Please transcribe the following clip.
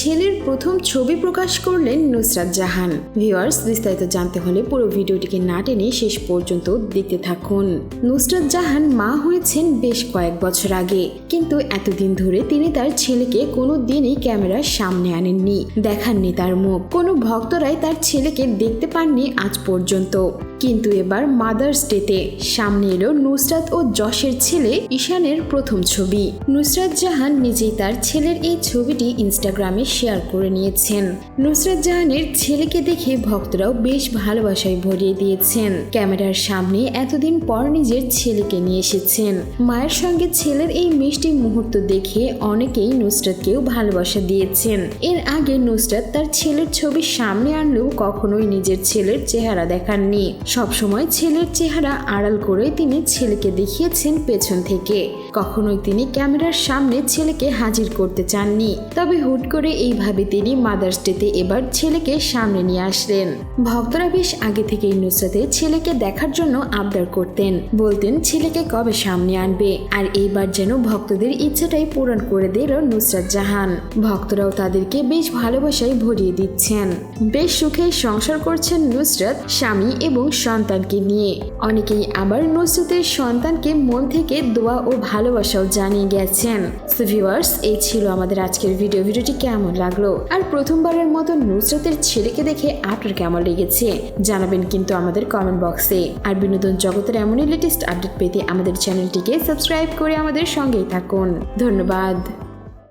ছেলের প্রথম ছবি প্রকাশ করলেন নুসরাত জাহান। ভিউয়ার্স, বিস্তারিত জানতে হলে পুরো ভিডিওটিকে না টেনে শেষ পর্যন্ত দেখতে থাকুন। নুসরাত জাহান মা হয়েছেন বেশ কয়েক বছর আগে, কিন্তু এতদিন ধরে তিনি তার ছেলেকে কোনো দিনই ক্যামেরার সামনে আনেননি। দেখাননি তার মুখ। কোনো ভক্তরাই তার ছেলেকে দেখতে পাননি আজ পর্যন্ত। কিন্তু এবার মাদার্স ডেতে সামনে এলো নুসরাত ও যশের ছেলে ঈশানের প্রথম ছবি। নুসরাত জাহান নিজেই তার ছেলের এই ছবিটি ইনস্টাগ্রামে শেয়ার করে নিয়েছেন। নুসরাত জাহানের ছেলেকে দেখে ভক্তরাও বেশ ভালোবাসায় ভরিয়ে দিয়েছেন। ক্যামেরার সামনে এতদিন পর নিজের ছেলেকে নিয়ে এসেছেন। মায়ের সঙ্গে ছেলের এই মিষ্টি মুহূর্ত দেখে অনেকেই নুসরাতকেও ভালোবাসা দিয়েছেন। এর আগে নুসরাত তার ছেলের ছবি সামনে আনলেও কখনোই নিজের ছেলের চেহারা দেখাননি। সবসময় ছেলের চেহারা আড়াল করে তিনি ছেলেকে দেখিয়েছেন পেছন থেকে। কখনোই তিনি ক্যামেরার সামনে ছেলেকে হাজির করতে চাননি। তবে হুট করে এইভাবে তিনি মাদার্স ডেতে এবার ছেলেকে সামনে নিয়ে আসলেন। ভক্তরা বেশ আগে থেকেই নুসরাতের ছেলেকে দেখার জন্য আবদার করতেন। বলতেন ছেলেকে কবে সামনে আনবে, আর এইবার যেন ভক্তদের ইচ্ছাটাই পূরণ করে দিল নুসরাত জাহান। ভক্তরাও তাদেরকে বেশ ভালোবাসায় ভরিয়ে দিচ্ছেন। বেশ সুখে সংসার করছেন নুসরাত, স্বামী এবং সন্তানকে নিয়ে। অনেকেই আবার নুসরাতের সন্তানকে মন থেকে দোয়া ও ভালোবাসাও জানিয়ে গেছেন। সো ভিউয়ার্স এই ছিল আমাদের আজকের ভিডিও ভিডিওটি কেমন লাগল? আর প্রথমবারের মতো নুসরাতের ছেলেকে দেখে আপনার কেমন লেগেছে? জানাবেন কিন্তু আমাদের কমেন্ট বক্সে আর বিনোদন জগতের এমনই লেটেস্ট আপডেট পেতে আমাদের চ্যানেলটিকে সাবস্ক্রাইব করে আমাদের সঙ্গেই থাকুন। ধন্যবাদ।